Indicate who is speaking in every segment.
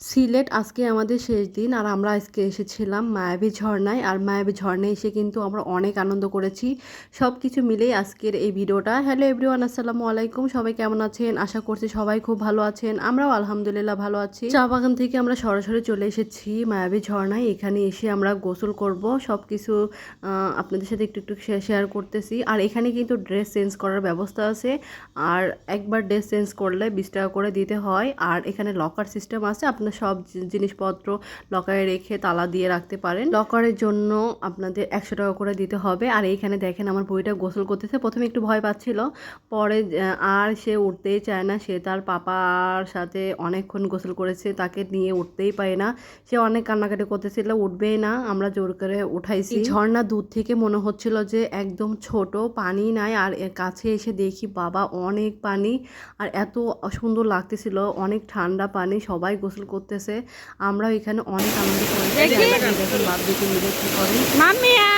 Speaker 1: সিলেট আজকে আমাদের শেষ দিন আর আমরা আজকে এসেছিলাম মায়াবী ঝর্ণায়। আর মায়াবী ঝর্ণায় এসে কিন্তু আমরা অনেক আনন্দ করেছি। সব কিছু মিলেই আজকের এই ভিডিওটা। হ্যালো এভরিওয়ান, আসসালামু আলাইকুম। সবাই কেমন আছেন? আশা করছি সবাই খুব ভালো আছেন। আমরাও আলহামদুলিল্লাহ ভালো আছি। চা বাগান থেকে আমরা সরাসরি চলে এসেছি মায়াবী ঝর্ণায়। এখানে এসে আমরা গোসল করব। সব কিছু আপনাদের সাথে একটু একটু শেয়ার করতেছি। আর এখানে কিন্তু ড্রেস চেঞ্জ করার ব্যবস্থা আছে। আর একবার ড্রেস চেঞ্জ করলে বিশ টাকা করে দিতে হয়। আর এখানে লকার সিস্টেম আছে। আপনার সব জিনিসপত্র লকারে রেখে তালা দিয়ে রাখতে পারেন। লকারের জন্য আপনাদের একশো টাকা করে দিতে হবে। আর এইখানে দেখেন আমার বইটা গোসল করতেছে। প্রথমে একটু ভয় পাচ্ছিল। পরে আর সে উঠতেই চায় না। সে তার পাপার সাথে অনেকক্ষণ গোসল করেছে। তাকে নিয়ে উঠতেই পারে না। সে অনেক কান্নাকাটি করতেছিল। উঠবেই না। আমরা জোর করে উঠাইছি। ঝর্ণা দূর থেকে মনে হচ্ছিল যে, একদম ছোট, পানি নাই। আর কাছে এসে দেখি, বাবা, অনেক পানি। আর এত সুন্দর লাগতেছিল। অনেক ঠান্ডা পানি। সবাই গোসল করতেছে। আমরা এখানে অনেক আনন্দ করেছি। দেখুন বাপ দিকে মিলে কি করে।
Speaker 2: মামিয়া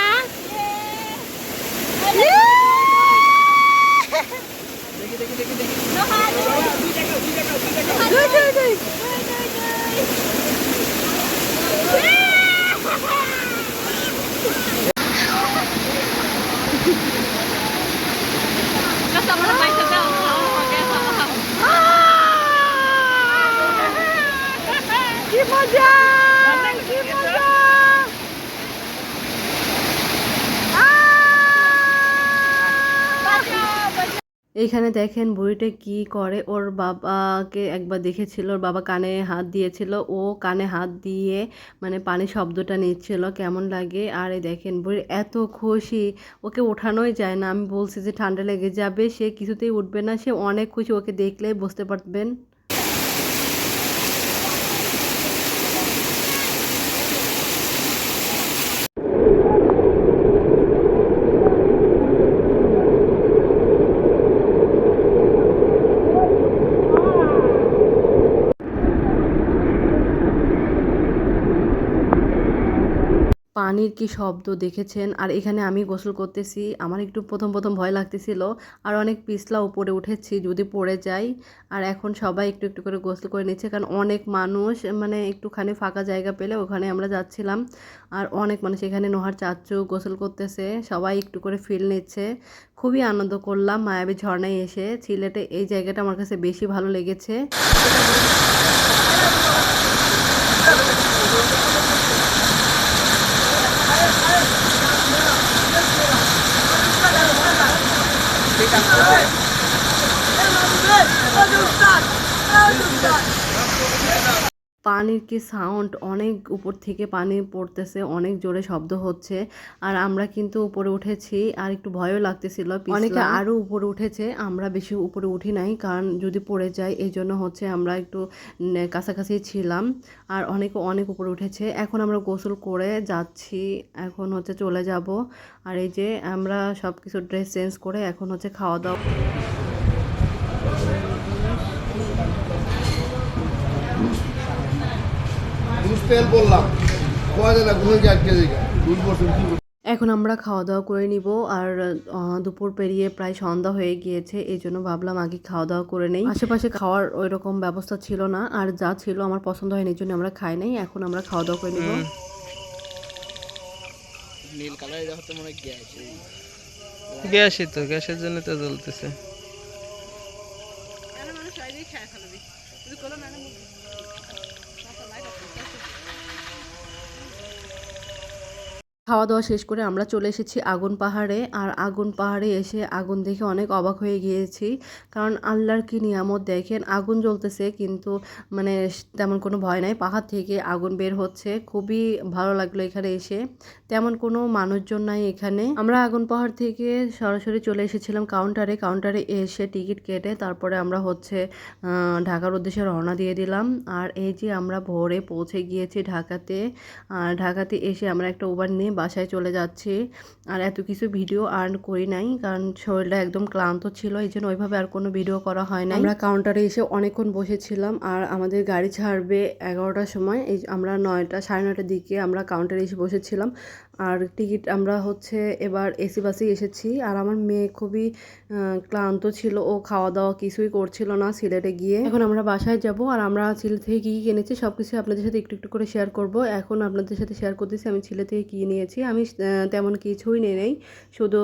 Speaker 2: Kasama
Speaker 1: এইখানে দেখেন বুড়িটা কি করে? ওর বাবাকে একবার দেখেছিল, ওর বাবা কানে হাত দিয়েছিল, ও কানে হাত দিয়ে মানে পানি শব্দটা নিচ্ছিল, কেমন লাগে? আর এই দেখেন বুড়ি এত খুশি, ওকে ওঠানোই যায় না। আমি বলছি যে ঠান্ডা লেগে যাবে, সে কিছুতেই উঠবে না, সে অনেক খুশি, ওকে দেখলেই বুঝতে পারবেন। পানির কি শব্দ দেখেছেন? আর এখানে আমি গোসল করতেছি। আমার একটু প্রথম প্রথম ভয় লাগতেছিল। আর অনেক পিছলা উপরে উঠেছি যদি পড়ে যাই। আর এখন সবাই একটু একটু করে গোসল করে নিচ্ছে। কারণ অনেক মানুষ মানে একটুখানি ফাঁকা জায়গা পেলে ওখানে আমরা যাচ্ছিলাম। আর অনেক মানুষ এখানে নোহার চাচ্চু গোসল করতেছে। সবাই একটু করে ফিল নিচ্ছে। খুবই আনন্দ করলাম মায়াবী ঝর্ণায় এসে। সিলেটে এই জায়গাটা আমার কাছে বেশি ভালো লেগেছে। পানির কি সাউন্ড অনেক উপর থেকে পানি পড়তেছে, অনেক জোরে শব্দ হচ্ছে। আর আমরা কিন্তু উপরে উঠেছি, আর একটু ভয়ও লাগতেছিল অনেকে আরও উপরে উঠেছে, আমরা বেশি উপরে উঠি নাই, কারণ যদি পড়ে যায় এই জন্য হচ্ছে আমরা একটু কাছাকাছি ছিলাম, আর অনেকে অনেক উপরে উঠেছে। এখন আমরা গোসল করে যাচ্ছি, এখন হচ্ছে চলে যাব। আর এই যে আমরা সব কিছু ড্রেস চেঞ্জ করে এখন হচ্ছে খাওয়া দাওয়া
Speaker 3: তেল বললাম। কোয়া ঘুরে যায় আটকে যায়?
Speaker 1: এখন আমরা খাওয়া দাওয়া করে নিব আর আহ, দুপুর পেরিয়ে প্রায় সন্ধ্যা হয়ে গিয়েছে এই জন্য ভাবলাম আগে খাওয়া দাওয়া করে নেই। আশেপাশে খাওয়ার ওই রকম ব্যবস্থা ছিল না আর যা ছিল আমার পছন্দ হয়নি এই জন্য আমরা খাই নাই এখন আমরা খাওয়া দাওয়া করে নিব।
Speaker 4: নীল কালার মনে
Speaker 2: গ্যাসই তো গ্যাসের জন্য তো জ্বলতেছে।
Speaker 1: খাওয়া দাওয়া শেষ করে আমরা চলে এসেছি আগুন পাহাড়ে। আর আগুন পাহাড়ে এসে আগুন দেখে অনেক অবাক হয়ে গিয়েছি। কারণ আল্লাহর কি নিয়ামত দেখেন, আগুন জ্বলতেছে কিন্তু মানে তেমন কোনো ভয় নাই। পাহাড় থেকে আগুন বের হচ্ছে। খুবই ভালো লাগল এখানে এসে। তেমন কোনো মানুষজন নাই এখানে। আমরা আগুন পাহাড় থেকে সরাসরি চলে এসেছিলাম কাউন্টারে। কাউন্টারে এসে টিকিট কেটে তারপরে আমরা হচ্ছে ঢাকার উদ্দেশ্যে রওনা দিয়ে দিলাম। আর এই যে আমরা ভোরে পৌঁছে গিয়েছি ঢাকাতে, আর ঢাকাতে এসে আমরা একটা উবার নিয়ে বাসায় চলে যাচ্ছি। আর এত কিছু ভিডিও আর্ন করি নাই, কারণ শরীরটা একদম ক্লান্ত ছিল, এই জন্য ওইভাবে আর কোনো ভিডিও করা হয় না আমরা কাউন্টারে এসে অনেকক্ষণ বসেছিলাম, আর আমাদের গাড়ি ছাড়বে এগারোটার সময়, এই আমরা নয়টা, সাড়ে নয়টার দিকে আমরা কাউন্টারে এসে বসেছিলাম। আর টিকিট আমরা হচ্ছে এবার এসি বাসে এসেছি। আর আমার মেয়ে খুবই ক্লান্ত ছিল। ও খাওয়া দাওয়া কিছুই করছিল না সিলেটে গিয়ে। এখন আমরা বাসায় যাব। আর আমরা সিলেট থেকে কী কী কিনেছি সব কিছু আপনাদের সাথে একটু একটু করে শেয়ার করব। এখন আপনাদের সাথে শেয়ার করতেছি আমি সিলেট থেকে কী নিয়েছি। আমি তেমন কিছুই নিয়ে নেই। শুধু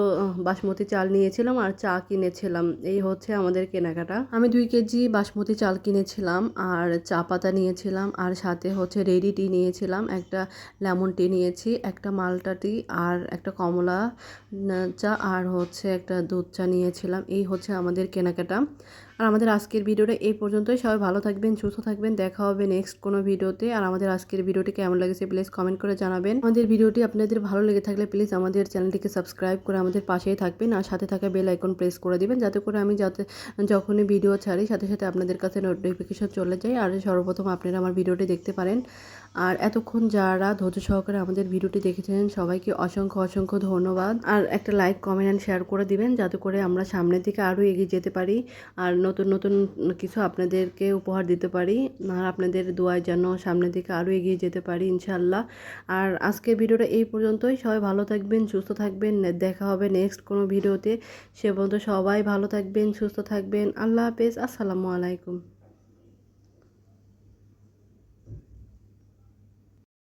Speaker 1: বাসমতি চাল নিয়েছিলাম আর চা কিনেছিলাম। এই হচ্ছে আমাদের কেনাকাটা। আমি দুই কেজি বাসমতি চাল কিনেছিলাম আর চা পাতা নিয়েছিলাম। আর সাথে হচ্ছে রেডি টি নিয়েছিলাম। একটা লেমন টি নিয়েছি, একটা মালটা টি আর একটা কমলা চা আর হচ্ছে একটা দুধ চা নিয়েছিলাম। এই হচ্ছে আমাদের কেনাকাটা। আর আমাদের আজকের ভিডিওটা এই পর্যন্তই। সবাই ভালো থাকবেন, সুস্থ থাকবেন। দেখা হবে নেক্সট কোনো ভিডিওতে। আর আমাদের আজকের ভিডিওটি কেমন লেগেছে প্লিজ কমেন্ট করে জানাবেন। আমাদের ভিডিওটি আপনাদের ভালো লেগে থাকলে প্লিজ আমাদের চ্যানেলটিকে সাবস্ক্রাইব করে আমাদের পাশেই থাকবেন। আর সাথে থাকা বেল আইকন প্রেস করে দিবেন যাতে করে আমি যাতে যখনই ভিডিও ছাড়ি, সাথে সাথে আপনাদের কাছে নোটিফিকেশন চলে যায়। আর সর্বপ্রথম আপনারা আমার ভিডিওটি দেখতে পারেন। আর এতক্ষণ যারা ধৈর্য সহকারে আমাদের ভিডিওটি দেখেছেন, সবাইকে অসংখ্য অসংখ্য ধন্যবাদ। আর একটা লাইক কমেন্ট অ্যান্ড শেয়ার করে দিবেন যাতে করে আমরা সামনের দিকে আরও এগিয়ে যেতে পারি। আর নতুন নতুন কিছু আপনাদেরকে উপহার দিতে পারি। আর আপনাদের দোয়ায় যেন সামনের দিকে আরও এগিয়ে যেতে পারি ইনশাল্লাহ আর আজকে ভিডিওটা এই পর্যন্তই। সবাই ভালো থাকবেন, সুস্থ থাকবেন। দেখা হবে নেক্সট কোনো ভিডিওতে। সে পর্যন্ত সবাই ভালো থাকবেন, সুস্থ থাকবেন। আল্লাহ হাফেজ। আসসালামু আলাইকুম।